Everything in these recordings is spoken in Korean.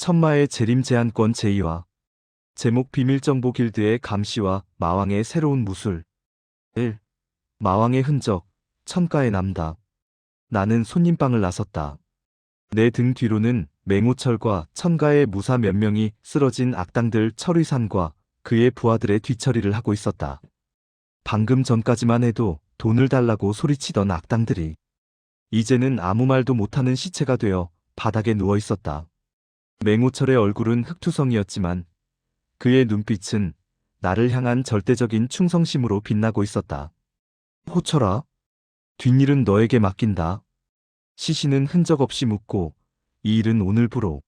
천마의 재림 제한권 제의와 제목 비밀정보 길드의 감시와 마왕의 새로운 무술 1. 마왕의 흔적 천가의 남다 나는 손님방을 나섰다. 내 등 뒤로는 맹호철과 천가의 무사 몇 명이 쓰러진 악당들 철의산과 그의 부하들의 뒤처리를 하고 있었다. 방금 전까지만 해도 돈을 달라고 소리치던 악당들이 이제는 아무 말도 못하는 시체가 되어 바닥에 누워 있었다. 맹호철의 얼굴은 흑투성이었지만 그의 눈빛은 나를 향한 절대적인 충성심으로 빛나고 있었다. 호철아, 뒷일은 너에게 맡긴다. 시신은 흔적 없이 묻고 이 일은 오늘부로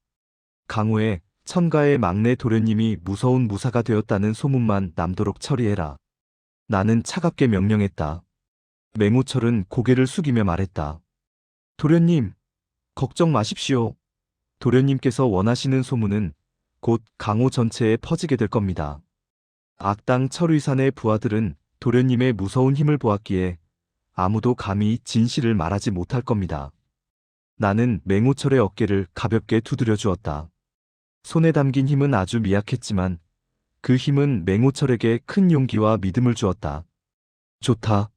강호의 천가의 막내 도련님이 무서운 무사가 되었다는 소문만 남도록 처리해라. 나는 차갑게 명령했다. 맹호철은 고개를 숙이며 말했다. 도련님, 걱정 마십시오. 도련님께서 원하시는 소문은 곧 강호 전체에 퍼지게 될 겁니다. 악당 철의산의 부하들은 도련님의 무서운 힘을 보았기에 아무도 감히 진실을 말하지 못할 겁니다. 나는 맹호철의 어깨를 가볍게 두드려 주었다. 손에 담긴 힘은 아주 미약했지만 그 힘은 맹호철에게 큰 용기와 믿음을 주었다. 좋다.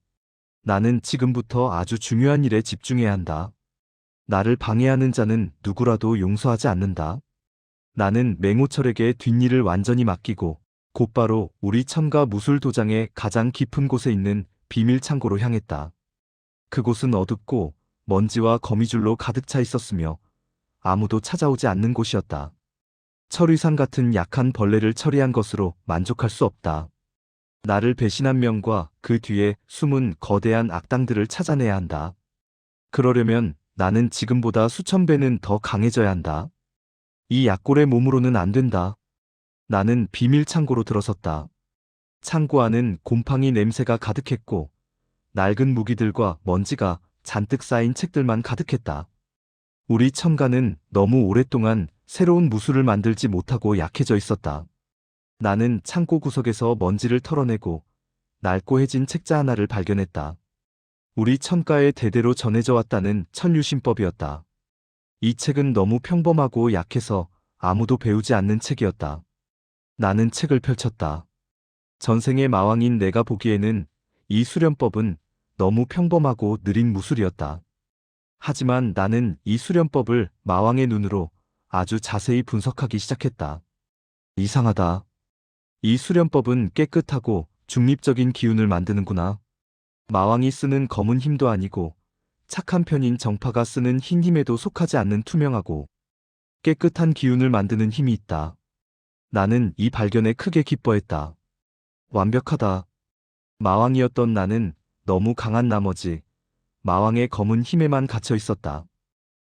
나는 지금부터 아주 중요한 일에 집중해야 한다. 나를 방해하는 자는 누구라도 용서하지 않는다. 나는 맹호철에게 뒷일을 완전히 맡기고 곧바로 우리 천가 무술 도장의 가장 깊은 곳에 있는 비밀 창고로 향했다. 그곳은 어둡고 먼지와 거미줄로 가득 차 있었으며 아무도 찾아오지 않는 곳이었다. 철의상 같은 약한 벌레를 처리한 것으로 만족할 수 없다. 나를 배신한 명과 그 뒤에 숨은 거대한 악당들을 찾아내야 한다. 그러려면 나는 지금보다 수천 배는 더 강해져야 한다. 이 약골의 몸으로는 안 된다. 나는 비밀 창고로 들어섰다. 창고 안은 곰팡이 냄새가 가득했고 낡은 무기들과 먼지가 잔뜩 쌓인 책들만 가득했다. 우리 첨가는 너무 오랫동안 새로운 무술을 만들지 못하고 약해져 있었다. 나는 창고 구석에서 먼지를 털어내고 낡고 해진 책자 하나를 발견했다. 우리 천가에 대대로 전해져 왔다는 천류신법이었다. 이 책은 너무 평범하고 약해서 아무도 배우지 않는 책이었다. 나는 책을 펼쳤다. 전생의 마왕인 내가 보기에는 이 수련법은 너무 평범하고 느린 무술이었다. 하지만 나는 이 수련법을 마왕의 눈으로 아주 자세히 분석하기 시작했다. 이상하다. 이 수련법은 깨끗하고 중립적인 기운을 만드는구나. 마왕이 쓰는 검은 힘도 아니고 착한 편인 정파가 쓰는 흰 힘에도 속하지 않는 투명하고 깨끗한 기운을 만드는 힘이 있다. 나는 이 발견에 크게 기뻐했다. 완벽하다. 마왕이었던 나는 너무 강한 나머지 마왕의 검은 힘에만 갇혀 있었다.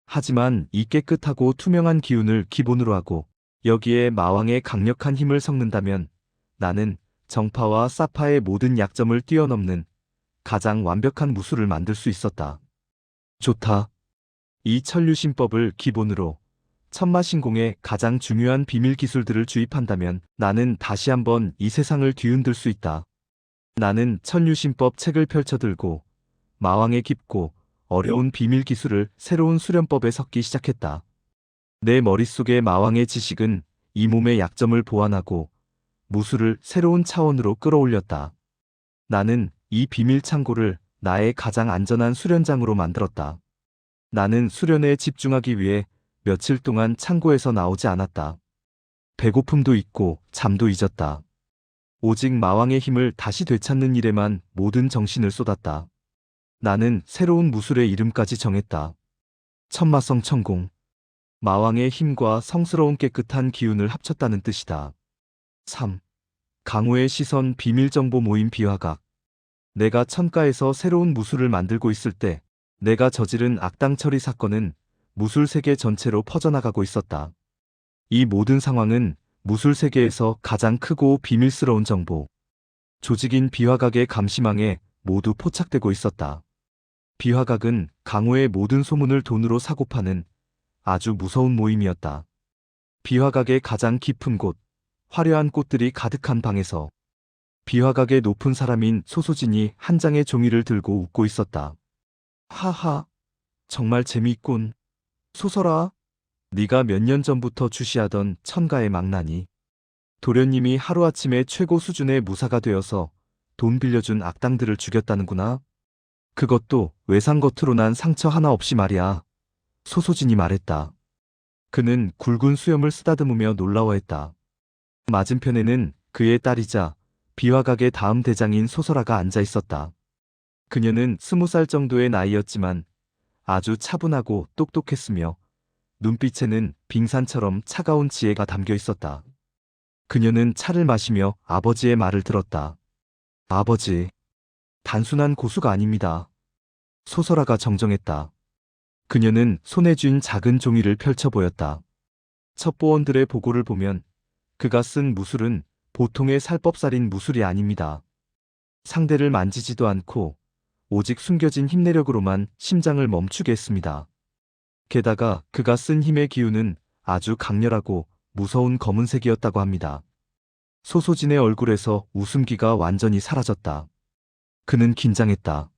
하지만 이 깨끗하고 투명한 기운을 기본으로 하고 여기에 마왕의 강력한 힘을 섞는다면 나는 정파와 사파의 모든 약점을 뛰어넘는 가장 완벽한 무술을 만들 수 있었다. 좋다. 이 천류신법을 기본으로 천마신공의 가장 중요한 비밀 기술들을 주입한다면 나는 다시 한번 이 세상을 뒤흔들 수 있다. 나는 천류신법 책을 펼쳐들고 마왕의 깊고 어려운 비밀 기술을 새로운 수련법에 섞기 시작했다. 내 머릿속의 마왕의 지식은 이 몸의 약점을 보완하고 무술을 새로운 차원으로 끌어올렸다. 나는 이 비밀 창고를 나의 가장 안전한 수련장으로 만들었다. 나는 수련에 집중하기 위해 며칠 동안 창고에서 나오지 않았다. 배고픔도 있고 잠도 잊었다. 오직 마왕의 힘을 다시 되찾는 일에만 모든 정신을 쏟았다. 나는 새로운 무술의 이름까지 정했다. 천마성 천공. 마왕의 힘과 성스러운 깨끗한 기운을 합쳤다는 뜻이다. 3. 강호의 시선 비밀정보 모임 비화각. 내가 천가에서 새로운 무술을 만들고 있을 때 내가 저지른 악당 처리 사건은 무술 세계 전체로 퍼져나가고 있었다. 이 모든 상황은 무술 세계에서 가장 크고 비밀스러운 정보, 조직인 비화각의 감시망에 모두 포착되고 있었다. 비화각은 강호의 모든 소문을 돈으로 사고 파는 아주 무서운 모임이었다. 비화각의 가장 깊은 곳, 화려한 꽃들이 가득한 방에서 비화각의 높은 사람인 소소진이 한 장의 종이를 들고 웃고 있었다. 하하, 정말 재미있군. 소설아, 네가 몇 년 전부터 주시하던 천가의 망나니. 도련님이 하루아침에 최고 수준의 무사가 되어서 돈 빌려준 악당들을 죽였다는구나. 그것도 외상 겉으로 난 상처 하나 없이 말이야. 소소진이 말했다. 그는 굵은 수염을 쓰다듬으며 놀라워했다. 맞은편에는 그의 딸이자 비화각의 다음 대장인 소설아가 앉아 있었다. 그녀는 스무 살 정도의 나이였지만 아주 차분하고 똑똑했으며 눈빛에는 빙산처럼 차가운 지혜가 담겨 있었다. 그녀는 차를 마시며 아버지의 말을 들었다. 아버지, 단순한 고수가 아닙니다. 소설아가 정정했다. 그녀는 손에 쥔 작은 종이를 펼쳐 보였다. 첩보원들의 보고를 보면 그가 쓴 무술은 보통의 살법살인 무술이 아닙니다. 상대를 만지지도 않고 오직 숨겨진 힘내력으로만 심장을 멈추게 했습니다. 게다가 그가 쓴 힘의 기운은 아주 강렬하고 무서운 검은색이었다고 합니다. 소소진의 얼굴에서 웃음기가 완전히 사라졌다. 그는 긴장했다.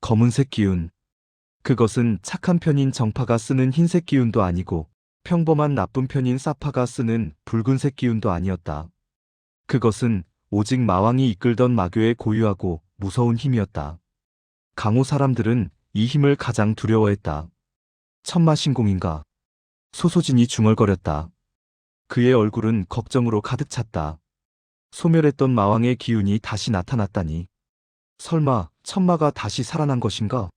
검은색 기운. 그것은 착한 편인 정파가 쓰는 흰색 기운도 아니고 평범한 나쁜 편인 사파가 쓰는 붉은색 기운도 아니었다. 그것은 오직 마왕이 이끌던 마교의 고유하고 무서운 힘이었다. 강호 사람들은 이 힘을 가장 두려워했다. 천마신공인가? 소소진이 중얼거렸다. 그의 얼굴은 걱정으로 가득 찼다. 소멸했던 마왕의 기운이 다시 나타났다니. 설마 천마가 다시 살아난 것인가?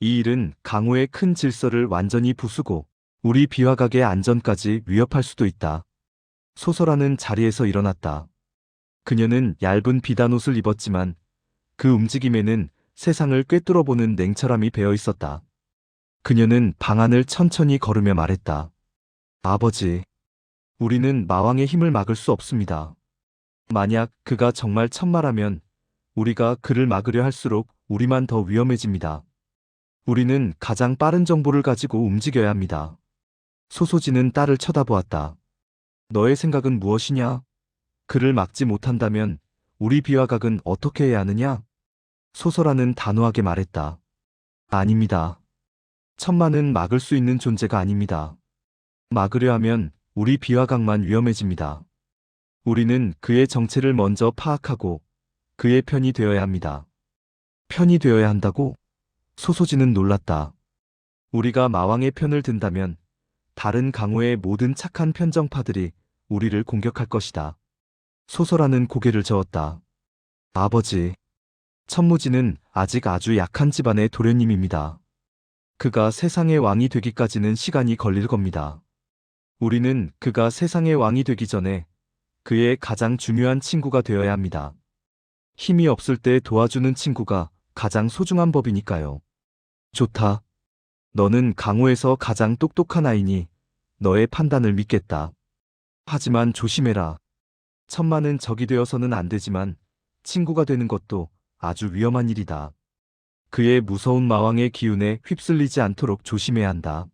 이 일은 강호의 큰 질서를 완전히 부수고 우리 비화각의 안전까지 위협할 수도 있다. 소설하는 자리에서 일어났다. 그녀는 얇은 비단옷을 입었지만 그 움직임에는 세상을 꿰뚫어보는 냉철함이 배어 있었다. 그녀는 방 안을 천천히 걸으며 말했다. 아버지, 우리는 마왕의 힘을 막을 수 없습니다. 만약 그가 정말 천마라면 우리가 그를 막으려 할수록 우리만 더 위험해집니다. 우리는 가장 빠른 정보를 가지고 움직여야 합니다. 소소지는 딸을 쳐다보았다. 너의 생각은 무엇이냐? 그를 막지 못한다면 우리 비화각은 어떻게 해야 하느냐? 소설하는 단호하게 말했다. 아닙니다. 천마는 막을 수 있는 존재가 아닙니다. 막으려 하면 우리 비화각만 위험해집니다. 우리는 그의 정체를 먼저 파악하고 그의 편이 되어야 합니다. 편이 되어야 한다고? 소소지는 놀랐다. 우리가 마왕의 편을 든다면 다른 강호의 모든 착한 편정파들이 우리를 공격할 것이다. 소설하는 고개를 저었다. 아버지, 천무지는 아직 아주 약한 집안의 도련님입니다. 그가 세상의 왕이 되기까지는 시간이 걸릴 겁니다. 우리는 그가 세상의 왕이 되기 전에 그의 가장 중요한 친구가 되어야 합니다. 힘이 없을 때 도와주는 친구가 가장 소중한 법이니까요. 좋다. 너는 강호에서 가장 똑똑한 아이니 너의 판단을 믿겠다. 하지만 조심해라. 천만은 적이 되어서는 안 되지만 친구가 되는 것도 아주 위험한 일이다. 그의 무서운 마왕의 기운에 휩쓸리지 않도록 조심해야 한다.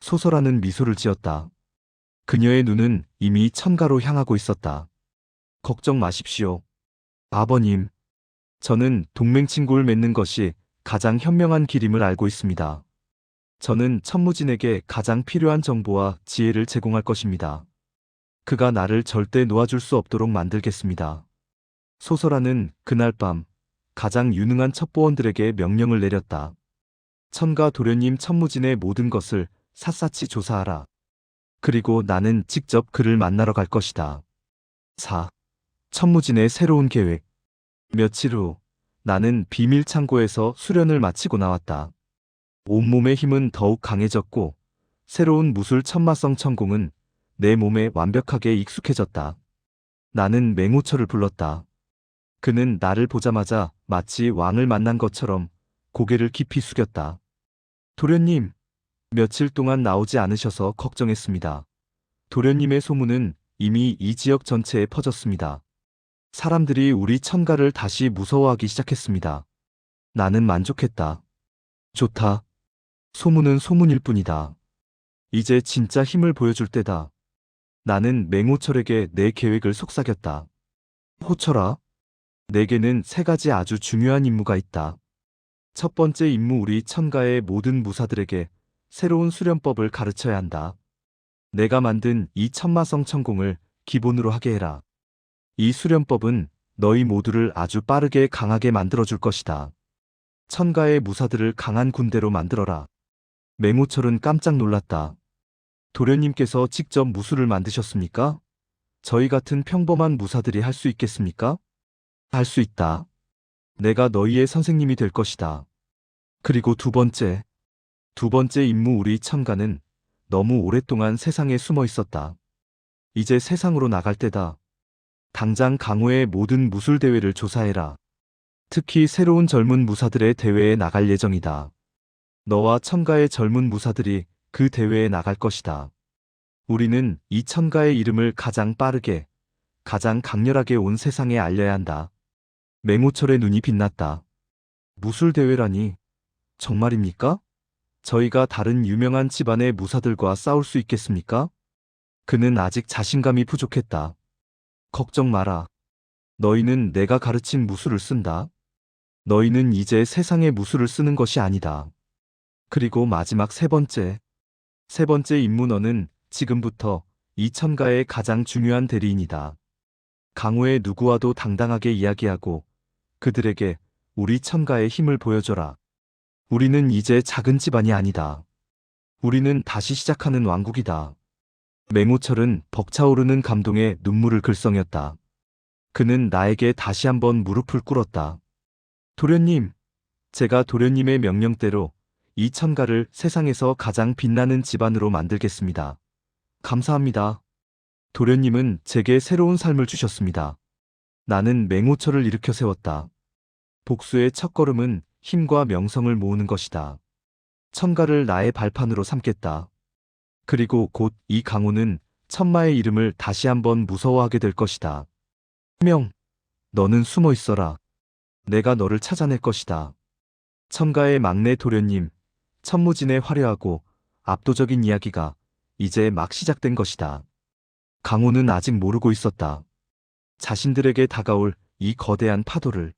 소설하는 미소를 지었다. 그녀의 눈은 이미 천가로 향하고 있었다. 걱정 마십시오. 아버님, 저는 동맹 친구를 맺는 것이 가장 현명한 길임을 알고 있습니다. 저는 천무진에게 가장 필요한 정보와 지혜를 제공할 것입니다. 그가 나를 절대 놓아줄 수 없도록 만들겠습니다. 소설하는 그날 밤 가장 유능한 첩보원들에게 명령을 내렸다. 천가 도련님 천무진의 모든 것을 샅샅이 조사하라. 그리고 나는 직접 그를 만나러 갈 것이다. 4. 천무진의 새로운 계획. 며칠 후 나는 비밀 창고에서 수련을 마치고 나왔다. 온몸의 힘은 더욱 강해졌고 새로운 무술 천마성 천공은 내 몸에 완벽하게 익숙해졌다. 나는 맹호철을 불렀다. 그는 나를 보자마자 마치 왕을 만난 것처럼 고개를 깊이 숙였다. 도련님, 며칠 동안 나오지 않으셔서 걱정했습니다. 도련님의 소문은 이미 이 지역 전체에 퍼졌습니다. 사람들이 우리 천가를 다시 무서워하기 시작했습니다. 나는 만족했다. 좋다. 소문은 소문일 뿐이다. 이제 진짜 힘을 보여줄 때다. 나는 맹호철에게 내 계획을 속삭였다. 호철아, 내게는 세 가지 아주 중요한 임무가 있다. 첫 번째 임무 우리 천가의 모든 무사들에게 새로운 수련법을 가르쳐야 한다. 내가 만든 이 천마성 천공을 기본으로 하게 해라. 이 수련법은 너희 모두를 아주 빠르게 강하게 만들어줄 것이다. 천가의 무사들을 강한 군대로 만들어라. 맹호철은 깜짝 놀랐다. 도련님께서 직접 무술을 만드셨습니까? 저희 같은 평범한 무사들이 할 수 있겠습니까? 할 수 있다. 내가 너희의 선생님이 될 것이다. 그리고 두 번째. 두 번째 임무 우리 천가는 너무 오랫동안 세상에 숨어 있었다. 이제 세상으로 나갈 때다. 당장 강호의 모든 무술 대회를 조사해라. 특히 새로운 젊은 무사들의 대회에 나갈 예정이다. 너와 천가의 젊은 무사들이 그 대회에 나갈 것이다. 우리는 이 천가의 이름을 가장 빠르게, 가장 강렬하게 온 세상에 알려야 한다. 맹호철의 눈이 빛났다. 무술 대회라니, 정말입니까? 저희가 다른 유명한 집안의 무사들과 싸울 수 있겠습니까? 그는 아직 자신감이 부족했다. 걱정 마라. 너희는 내가 가르친 무술을 쓴다. 너희는 이제 세상의 무술을 쓰는 것이 아니다. 그리고 마지막 세 번째. 세 번째 너는 지금부터 이 천가의 가장 중요한 대리인이다. 강호의 누구와도 당당하게 이야기하고 그들에게 우리 천가의 힘을 보여줘라. 우리는 이제 작은 집안이 아니다. 우리는 다시 시작하는 왕국이다. 맹호철은 벅차오르는 감동에 눈물을 글썽였다. 그는 나에게 다시 한번 무릎을 꿇었다. 도련님, 제가 도련님의 명령대로 이 천가를 세상에서 가장 빛나는 집안으로 만들겠습니다. 감사합니다. 도련님은 제게 새로운 삶을 주셨습니다. 나는 맹호철을 일으켜 세웠다. 복수의 첫걸음은 힘과 명성을 모으는 것이다. 천가를 나의 발판으로 삼겠다. 그리고 곧 이 강호는 천마의 이름을 다시 한번 무서워하게 될 것이다. 명, 너는 숨어 있어라. 내가 너를 찾아낼 것이다. 천가의 막내 도련님, 천무진의 화려하고 압도적인 이야기가 이제 막 시작된 것이다. 강호는 아직 모르고 있었다. 자신들에게 다가올 이 거대한 파도를